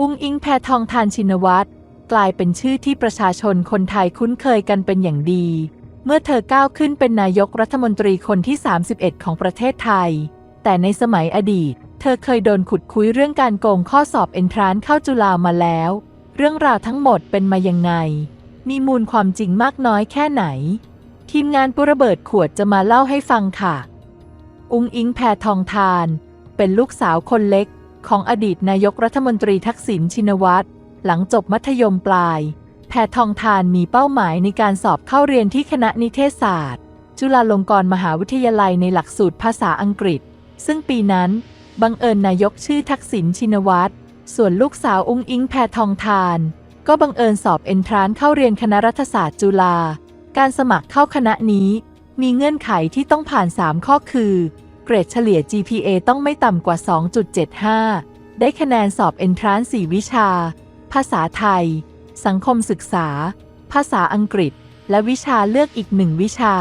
อุ้งอิงแพทองทานชินวัตรกลายเป็นชื่อที่ประชาชนคนไทยคุ้นเคยกันเป็นอย่างดี เมื่อเธอก้าวขึ้นเป็นนายกรัฐมนตรีคนที่ 31 ของประเทศไทย แต่ในสมัยอดีต เธอเคยโดนขุดคุยเรื่องการโกงข้อสอบเอนทรานเข้าจุฬามาแล้ว เรื่องราวทั้งหมดเป็นมายังไง มีมูลความจริงมากน้อยแค่ไหน ทีมงานปุระเบิดขวดจะมาเล่าให้ฟังค่ะ อุ้งอิงแพทองทาน เป็นลูกสาวคนเล็ก ของอดีตนายกรัฐมนตรีทักษิณชินวัตร หลังจบมัธยมปลาย แพทองทานมีเป้าหมายในการสอบเข้าเรียนที่คณะนิเทศศาสตร์ จุฬาลงกรณ์มหาวิทยาลัยในหลักสูตรภาษาอังกฤษ ซึ่งปีนั้น บังเอิญนายกชื่อทักษิณชินวัตร ส่วนลูกสาวอุ้งอิงแพทองทาน ก็บังเอิญสอบเอนทรานเข้าเรียนคณะรัฐศาสตร์จุฬา การสมัครเข้าคณะนี้ มีเงื่อนไขที่ต้องผ่าน 3 ข้อคือ เกรดเฉลี่ย GPA ต้องไม่ต่ำกว่า 2.75 ได้คะแนนสอบเอนทราน4วิชา ภาษาไทย สังคมศึกษา ภาษาอังกฤษ และวิชาเลือกอีกหนึ่งวิชา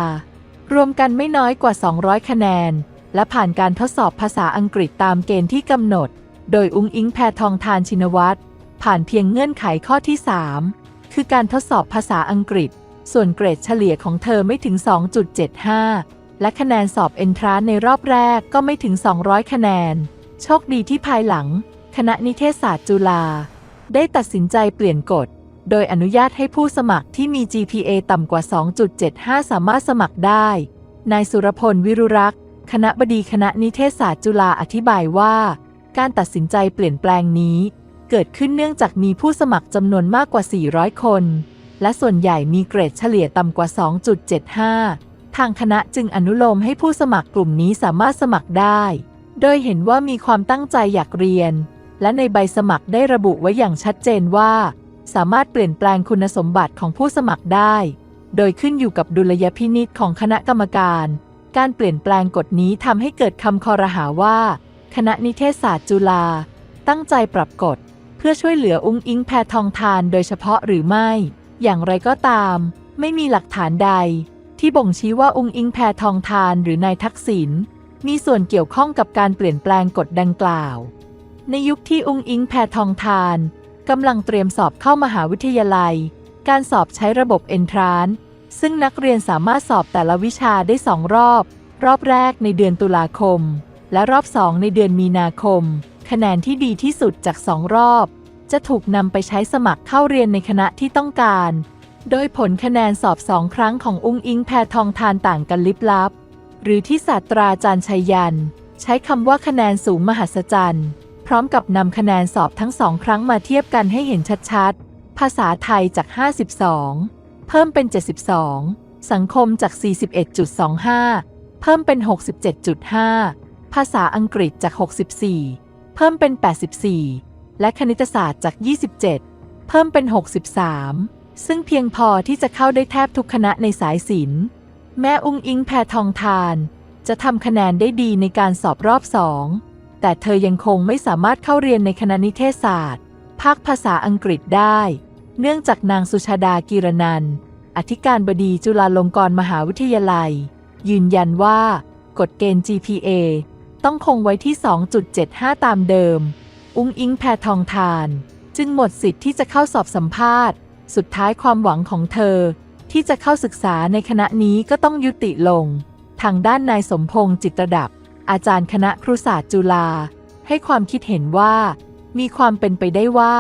รวมกันไม่น้อยกว่า 200 คะแนน และผ่านการทดสอบภาษาอังกฤษตามเกณฑ์ที่กำหนด โดยอุ้งอิงแพทองทานชินวัตรผ่านเพียงเงื่อนไขข้อที่ 3 คือการทดสอบภาษาอังกฤษ ส่วนเกรดเฉลี่ยของเธอไม่ถึง 2.75 และคะแนนสอบเอนทรานในรอบแรกก็ไม่ถึง 200 คะแนน โชคดีที่ภายหลัง คณะนิเทศศาสตร์จุฬาได้ตัดสินใจเปลี่ยนกฎ โดยอนุญาตให้ผู้สมัครที่มี GPA ต่ำกว่า 2.75 สามารถสมัครได้ นายสุรพลวิรุรักษ์ คณะบดีคณะนิเทศศาสตร์จุฬาอธิบายว่า การตัดสินใจเปลี่ยนแปลงนี้ เกิดขึ้นเนื่องจากมีผู้สมัครจำนวนมากกว่า 400 คน และส่วนใหญ่มีเกรดเฉลี่ยต่ำกว่า 2.75 ทางคณะจึงอนุโลมให้ผู้สมัครกลุ่มนี้สามารถสมัครได้ โดยเห็นว่ามีความตั้งใจอยากเรียน และในใบสมัครได้ระบุไว้อย่างชัดเจนว่า สามารถเปลี่ยนแปลงคุณสมบัติของผู้สมัครได้ โดยขึ้นอยู่กับดุลยพินิษของคณะกรรมการ การเปลี่ยนแปลงกฎนี้ทำให้เกิดคำคอรหาว่า คณะนิเทศศาสตร์จุฬาตั้งใจปรับกฎ เพื่อช่วยเหลืออุ้งอิงแพทองทานโดยเฉพาะหรือไม่ อย่างไรก็ตาม ไม่มีหลักฐานใด ที่บ่งชี้ว่าอุ้งอิงแพทองทานหรือนายทักษิณมีส่วนเกี่ยวข้องกับการเปลี่ยนแปลงกฎดังกล่าว ในยุคที่อุ้งอิงแพทองทานกำลังเตรียมสอบเข้ามหาวิทยาลัย การสอบใช้ระบบเอนทรานซึ่งนักเรียนสามารถสอบแต่ละวิชาได้สองรอบ รอบแรกในเดือนตุลาคม และรอบสองในเดือนมีนาคม คะแนนที่ดีที่สุดจากสองรอบ จะถูกนำไปใช้สมัครเข้าเรียนในคณะที่ต้องการ โดยผลคะแนนสอบสองครั้งของอุ้งอิงแพทองทานต่างกันลิบลับ หรือที่ศาสตราจารย์ชัยยัน ใช้คำว่าคะแนนสูงมหัศจรรย์ พร้อมกับนำคะแนนสอบทั้งสองครั้งมาเทียบกันให้เห็นชัดๆ ภาษาไทยจาก 52 เพิ่มเป็น 72 สังคมจาก 41.25 เพิ่มเป็น 67.5 ภาษาอังกฤษจาก 64 เพิ่มเป็น 84 และคณิตศาสตร์จาก 27 เพิ่มเป็น 63 ซึ่งเพียงพอที่จะเข้าได้แทบทุกคณะในสายศิลป์ แม่อุ้งอิงแพทองทาน จะทำคะแนนได้ดีในการสอบรอบสอง แต่เธอยังคงไม่สามารถเข้าเรียนในคณะนิเทศศาสตร์ ภาคภาษาอังกฤษได้ เนื่องจากนางสุชาดากีรนัน อธิการบดีจุฬาลงกรณ์มหาวิทยาลัย ยืนยันว่ากฎเกณฑ์ GPA ต้องคงไว้ที่ 2.75 ตามเดิม อุ้งอิงแพทองทาน จึงหมดสิทธิ์ที่จะเข้าสอบสัมภาษณ์ สุดท้ายความหวังของเธอ ที่จะเข้าศึกษาในคณะนี้ก็ต้องยุติลง ทางด้านนายสมพงษ์จิตระดับ อาจารย์คณะครุศาสตร์จุฬาให้ความคิดเห็นว่า มีความเป็นไปได้ว่า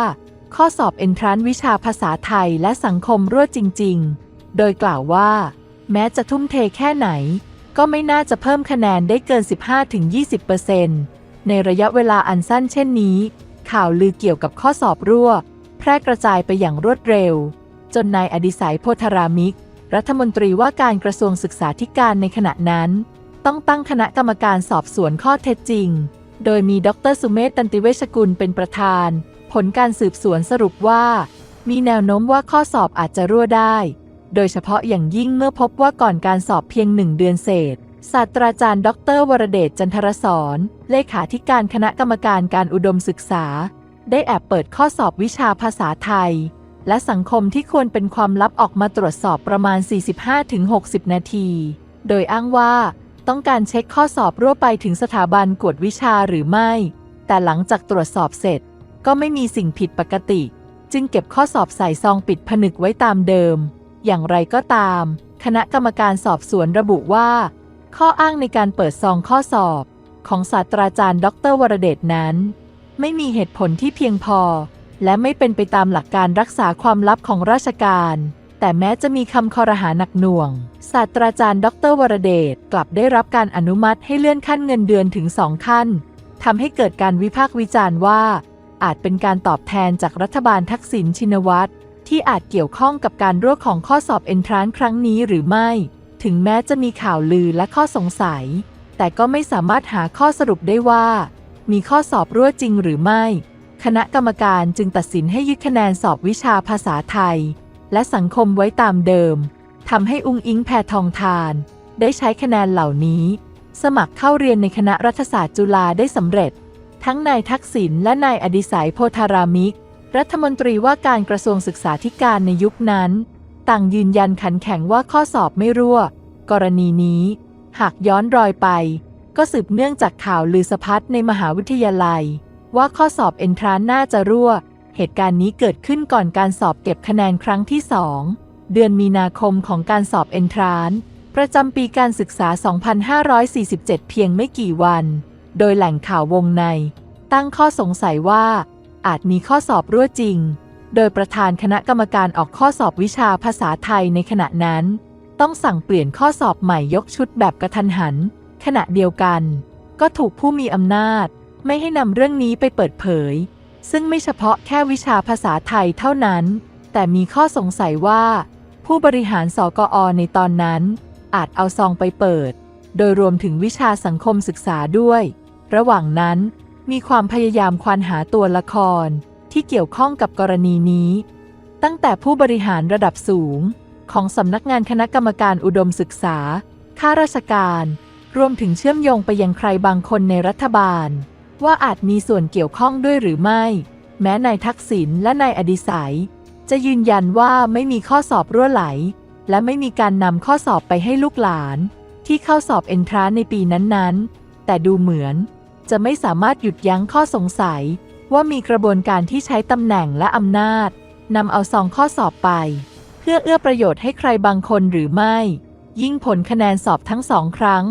ข้อสอบเอนทรานวิชาภาษาไทยและสังคมรั่วจริง ๆ โดยกล่าวว่า แม้จะทุ่มเทแค่ไหน ก็ไม่น่าจะเพิ่มคะแนนได้เกิน 15-20%ในระยะเวลาอันสั้นเช่นนี้ ข่าวลือเกี่ยวกับข้อสอบรั่ว ร่กระจายไปอย่างรวดเร็ว จนนายอดิศัยโพธารามิก รัฐมนตรีว่าการกระทรวงศึกษาธิการในขณะนั้น ต้องตั้งคณะกรรมการสอบสวนข้อเท็จจริง โดยมีดรสุเมธตันติเวชกุลเป็นประธาน ผลการสืบสวนสรุปว่า มีแนวโน้มว่าข้อสอบอาจจะรั่วได้ โดยเฉพาะอย่างยิ่งเมื่อพบว่าก่อนการสอบเพียงหนึ่งเดือนเศษศาสตราจารย์ ดร วรเดชจันทรสอน เลขาธิการคณะกรรมการการอุดมศึกษา ได้แอบเปิดข้อสอบวิชาภาษาไทย และสังคมที่ควรเป็นความลับออกมาตรวจสอบประมาณ 45-60 นาที โดยอ้างว่าต้องการเช็คข้อสอบรั่วไปถึงสถาบันกวดวิชาหรือไม่ แต่หลังจากตรวจสอบเสร็จ ก็ไม่มีสิ่งผิดปกติ จึงเก็บข้อสอบใส่ซองปิดผนึกไว้ตามเดิม อย่างไรก็ตาม คณะกรรมการสอบสวนระบุว่า ข้ออ้างในการเปิดซองข้อสอบ ของศาสตราจารย์ ดร วรเดชนั้น ไม่มีเหตุผลที่เพียงพอ และไม่เป็นไปตามหลักการรักษาความลับของราชการ แต่แม้จะมีคำคอรหาหนักหน่วง ศาสตราจารย์ ดรวรเดชกลับได้รับการอนุมัติให้เลื่อนขั้นเงินเดือนถึงสองขั้นทำให้เกิดการวิพากษ์วิจารณ์ว่า อาจเป็นการตอบแทนจากรัฐบาลทักษิณชินวัตรที่อาจเกี่ยวข้องกับการรั่วของข้อสอบเอนทรานครั้งนี้หรือไม่ ถึงแม้จะมีข่าวลือและข้อสงสัย แต่ก็ไม่สามารถหาข้อสรุปได้ว่า มีข้อสอบรั่วจริงหรือไม่ คณะกรรมการจึงตัดสินให้ยึดคะแนนสอบวิชาภาษาไทย และสังคมไว้ตามเดิมทำให้อุ้งอิงแพทองทาน ได้ใช้คะแนนเหล่านี้ สมัครเข้าเรียนในคณะรัฐศาสตร์จุฬาได้สำเร็จ ทั้งนายทักษิณและนายอดิศัยโพธารามิก รัฐมนตรีว่าการกระทรวงศึกษาธิการในยุคนั้น ต่างยืนยันขันแข็งว่าข้อสอบไม่รั่ว กรณีนี้ หากย้อนรอยไป ก็สืบเนื่องจากข่าวลือสะพัดในมหาวิทยาลัย ว่าข้อสอบเอนทรานน่าจะรั่ว เหตุการณ์นี้เกิดขึ้นก่อนการสอบเก็บคะแนนครั้งที่สองเดือนมีนาคมของการสอบเอนทรานประจำปีการศึกษา 2547 เพียงไม่กี่วัน โดยแหล่งข่าววงใน ตั้งข้อสงสัยว่า อาจมีข้อสอบรั่วจริง โดยประธานคณะกรรมการออกข้อสอบวิชาภาษาไทยในขณะนั้น ต้องสั่งเปลี่ยนข้อสอบใหม่ยกชุดแบบกระทันหัน ขณะเดียวกัน ก็ถูกผู้มีอำนาจ ไม่ให้นำเรื่องนี้ไปเปิดเผย ซึ่งไม่เฉพาะแค่วิชาภาษาไทยเท่านั้น แต่มีข้อสงสัยว่า ผู้บริหารสกอในตอนนั้น อาจเอาซองไปเปิด โดยรวมถึงวิชาสังคมศึกษาด้วย ระหว่างนั้น มีความพยายามควานหาตัวละคร ที่เกี่ยวข้องกับกรณีนี้ ตั้งแต่ผู้บริหารระดับสูง ของสำนักงานคณะกรรมการอุดมศึกษาข้าราชการ รวมถึงเชื่อมโยงไปยังใครบางคนในรัฐบาล ว่าอาจมีส่วนเกี่ยวข้องด้วยหรือไม่ แม้นายทักษิณและนายอดิศัย จะยืนยันว่าไม่มีข้อสอบรั่วไหล และไม่มีการนำข้อสอบไปให้ลูกหลาน ที่เข้าสอบเอนทรานในปีนั้นๆ แต่ดูเหมือน จะไม่สามารถหยุดยั้งข้อสงสัย ว่ามีกระบวนการที่ใช้ตำแหน่งและอำนาจนำเอาซองข้อสอบไป เพื่อเอื้อประโยชน์ให้ใครบางคนหรือไม่ ยิ่งผลคะแนนสอบทั้งสองครั้ง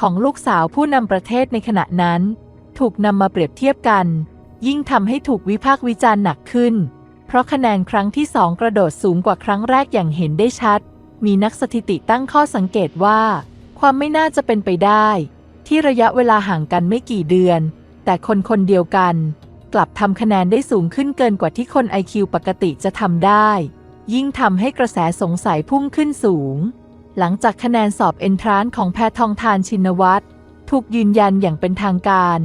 ของลูกสาวผู้นำประเทศในขณะนั้น ถูกนำมาเปรียบเทียบกัน ยิ่งทำให้ถูกวิพากษ์วิจารณ์หนักขึ้น เพราะคะแนนครั้งที่สองกระโดดสูงกว่าครั้งแรกอย่างเห็นได้ชัด มีนักสถิติตั้งข้อสังเกตว่า ความไม่น่าจะเป็นไปได้ ที่ระยะเวลาห่างกันไม่กี่เดือน แต่คนคนเดียวกัน กลับทำคะแนนได้สูงขึ้นเกินกว่าที่คน IQ ปกติจะทำได้ ยิ่งทำให้กระแสสงสัยพุ่งขึ้นสูง หลังจากคะแนนสอบเอนทรานของแพทองทานชินวัตรถูกยืนยันอย่างเป็นทางการ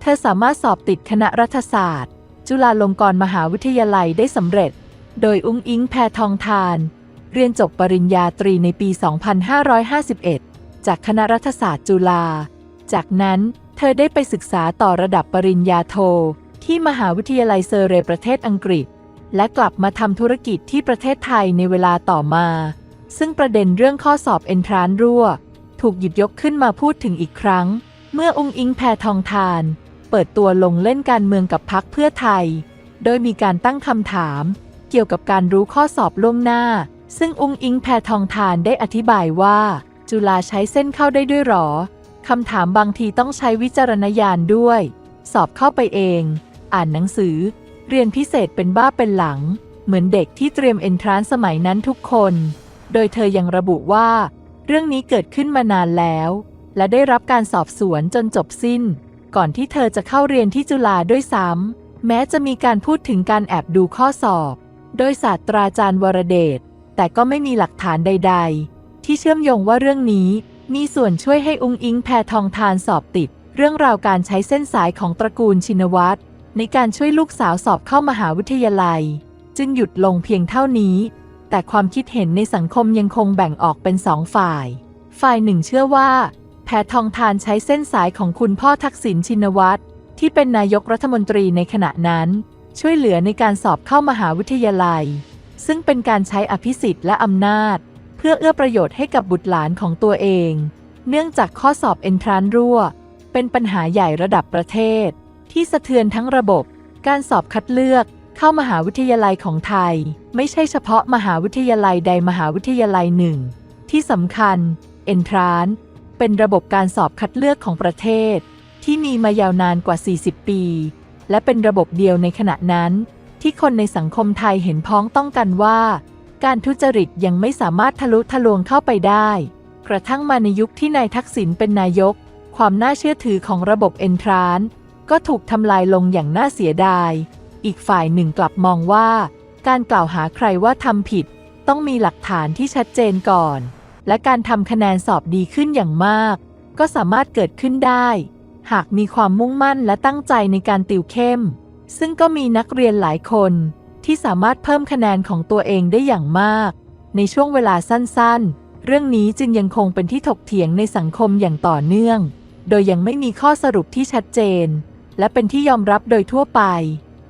เธอสามารถสอบติดคณะรัฐศาสตร์ จุฬาลงกรณ์มหาวิทยาลัยได้สำเร็จ โดยอุ้งอิงแพทองทาน เรียนจบปริญญาตรีในปี 2551 จากคณะรัฐศาสตร์จุฬา จากนั้นเธอได้ไปศึกษาต่อระดับปริญญาโท ที่มหาวิทยาลัยเซอร์เรประเทศอังกฤษ และกลับมาทำธุรกิจที่ประเทศไทยในเวลาต่อมา ซึ่งประเด็นเรื่องข้อสอบเอนทรานรั่ว ถูกหยิบยกขึ้นมาพูดถึงอีกครั้ง เมื่อองค์อิงแพทองทาน เปิดตัวลงเล่นการเมืองกับพักเพื่อไทย โดยมีการตั้งคำถาม เกี่ยวกับการรู้ข้อสอบล่วงหน้า ซึ่งองค์อิงแพทองทานได้อธิบายว่า จุฬาใช้เส้นเข้าได้ด้วยหรอคำถามบางทีต้องใช้วิจารณญาณด้วย สอบเข้าไปเอง อ่านหนังสือ เรียนพิเศษเป็นบ้าเป็นหลัง เหมือนเด็กที่เตรียมเอนทรานสมัยนั้นทุกคน โดยเธอยังระบุว่า เรื่องนี้เกิดขึ้นมานานแล้ว และได้รับการสอบสวนจนจบสิ้น ก่อนที่เธอจะเข้าเรียนที่จุฬาด้วยซ้ำแม้จะมีการพูดถึงการแอบดูข้อสอบ โดยศาสตราจารย์วรเดช แต่ก็ไม่มีหลักฐานใด ๆ ที่เชื่อมโยงว่าเรื่องนี้มีส่วนช่วยให้องอิงแพทองทานสอบติด เรื่องราวการใช้เส้นสายของตระกูลชินวัตรในการช่วยลูกสาวสอบเข้ามหาวิทยาลัย จึงหยุดลงเพียงเท่านี้ แต่ความคิดเห็นในสังคมยังคงแบ่งออกเป็นสองฝ่าย ฝ่ายหนึ่งเชื่อว่า แพทองทานใช้เส้นสายของคุณพ่อทักษิณชินวัตรที่เป็นนายกรัฐมนตรีในขณะนั้น ช่วยเหลือในการสอบเข้ามหาวิทยาลัย ซึ่งเป็นการใช้อภิสิทธิ์และอำนาจ เพื่อเอื้อประโยชน์ให้กับบุตรหลานของตัวเอง เนื่องจากข้อสอบเอนทรานรั่ว เป็นปัญหาใหญ่ระดับประเทศ ที่สะเทือนทั้งระบบ การสอบคัดเลือก เข้ามหาวิทยาลัยของไทย ไม่ใช่เฉพาะมหาวิทยาลัยใดมหาวิทยาลัยหนึ่ง ที่สำคัญ Entrance เป็นระบบการสอบคัดเลือกของประเทศ ที่มีมายาวนานกว่า 40 ปี และเป็นระบบเดียวในขณะนั้น ที่คนในสังคมไทยเห็นพ้องต้องกันว่า การทุจริตยังไม่สามารถทะลุทะลวงเข้าไปได้ กระทั่งมาในยุคที่นายทักษิณเป็นนายก ความน่าเชื่อถือของระบบเอนทรานก็ถูกทำลายลงอย่างน่าเสียดาย อีกฝ่ายหนึ่งกลับมองว่า การกล่าวหาใครว่าทำผิด ต้องมีหลักฐานที่ชัดเจนก่อน และการทำคะแนนสอบดีขึ้นอย่างมาก ก็สามารถเกิดขึ้นได้ หากมีความมุ่งมั่นและตั้งใจในการติวเข้ม ซึ่งก็มีนักเรียนหลายคน ที่สามารถเพิ่มคะแนนของตัวเองได้อย่างมาก ในช่วงเวลาสั้นๆ เรื่องนี้จึงยังคงเป็นที่ถกเถียงในสังคมอย่างต่อเนื่อง โดยยังไม่มีข้อสรุปที่ชัดเจน และเป็นที่ยอมรับโดยทั่วไป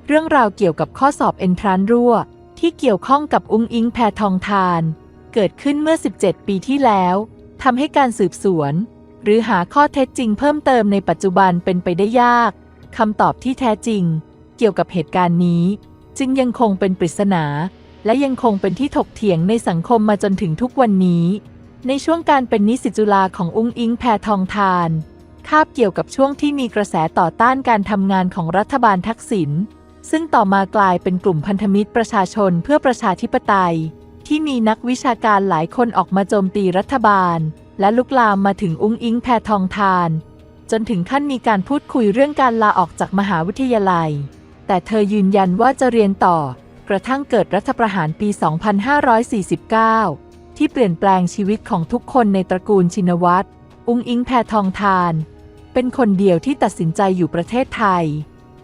เรื่องราวเกี่ยวกับข้อสอบเอนทรานรั่ว ที่เกี่ยวข้องกับอุ้งอิงแพทองทาน เกิดขึ้นเมื่อ 17 ปีที่แล้วทำให้การสืบสวน หรือหาข้อเท็จจริงเพิ่มเติมในปัจจุบันเป็นไปได้ยากคำตอบที่แท้จริง เกี่ยวกับเหตุการณ์นี้ จึงยังคงเป็นปริศนา และยังคงเป็นที่ถกเถียงในสังคมมาจนถึงทุกวันนี้ ในช่วงการเป็นนิสิตจุฬาของอุ้งอิงแพทองทาน คาบเกี่ยวกับช่วงที่มีกระแสต่อต้านการทำงานของรัฐบาลทักษิณ ซึ่งต่อมากลายเป็นกลุ่มพันธมิตรประชาชนเพื่อประชาธิปไตย ที่มีนักวิชาการหลายคนออกมาโจมตีรัฐบาล และลุกลามมาถึงอุ้งอิงแพทองทาน จนถึงขั้นมีการพูดคุยเรื่องการลาออกจากมหาวิทยาลัย แต่เธอยืนยันว่าจะเรียนต่อ กระทั่งเกิดรัฐประหารปี 2549 ที่เปลี่ยนแปลงชีวิตของทุกคนในตระกูลชินวัตรอุ้งอิงแพทองทาน เป็นคนเดียวที่ตัดสินใจอยู่ประเทศไทย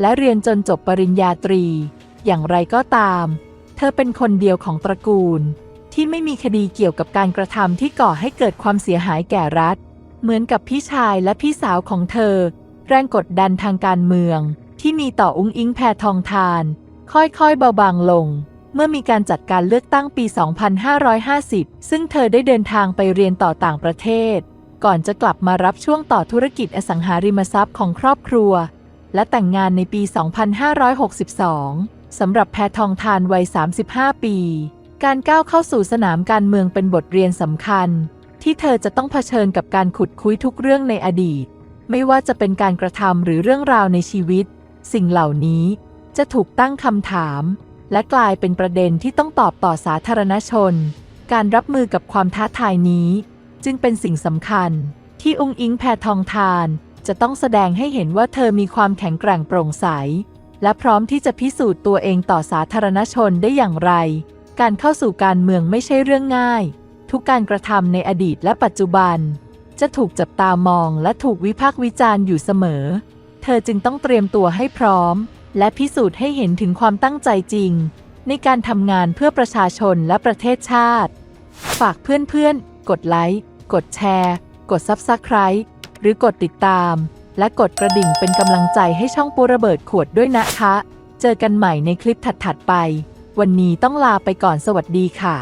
และเรียนจนจบปริญญาตรี อย่างไรก็ตาม เธอเป็นคนเดียวของตระกูล ที่ไม่มีคดีเกี่ยวกับการกระทำที่ก่อให้เกิดความเสียหายแก่รัฐ เหมือนกับพี่ชายและพี่สาวของเธอ แรงกดดันทางการเมือง ที่มีต่ออุ้งอิงแพทองทาน ค่อยๆเบาบางลง เมื่อมีการจัดการเลือกตั้งปี 2550 ซึ่งเธอได้เดินทางไปเรียนต่อต่างประเทศ ก่อนจะกลับมารับช่วงต่อธุรกิจอสังหาริมทรัพย์ของครอบครัว และแต่งงานในปี 2562 สำหรับแพทองทานวัย 35 ปี การก้าวเข้าสู่สนามการเมืองเป็นบทเรียนสำคัญ ที่เธอจะต้องเผชิญกับการขุดคุยทุกเรื่องในอดีต ไม่ว่าจะเป็นการกระทำหรือเรื่องราวในชีวิต สิ่งเหล่านี้จะถูกตั้งคำถาม และกลายเป็นประเด็นที่ต้องตอบต่อสาธารณชน การรับมือกับความท้าทายนี้ จึงเป็นสิ่งสำคัญที่องค์อิงแพทองทาน จะต้องแสดงให้เห็นว่าเธอมีความแข็งแกร่งโปร่งใส และพร้อมที่จะพิสูจน์ตัวเองต่อสาธารณชนได้อย่างไร การเข้าสู่การเมืองไม่ใช่เรื่องง่าย ทุกการกระทำในอดีตและปัจจุบัน จะถูกจับตามองและถูกวิพากษ์วิจารณ์อยู่เสมอ เธอจึงต้องเตรียมตัวให้พร้อม และพิสูจน์ให้เห็นถึงความตั้งใจจริง ในการทำงานเพื่อประชาชนและประเทศชาติ ฝากเพื่อนๆ กดไลค์ กดแชร์ กด Subscribe หรือกดติดตาม และกดกระดิ่งเป็นกำลังใจให้ช่องปูระเบิดขวดด้วยนะคะ เจอกันใหม่ในคลิปถัดๆไป วันนี้ต้องลาไปก่อนสวัสดีค่ะ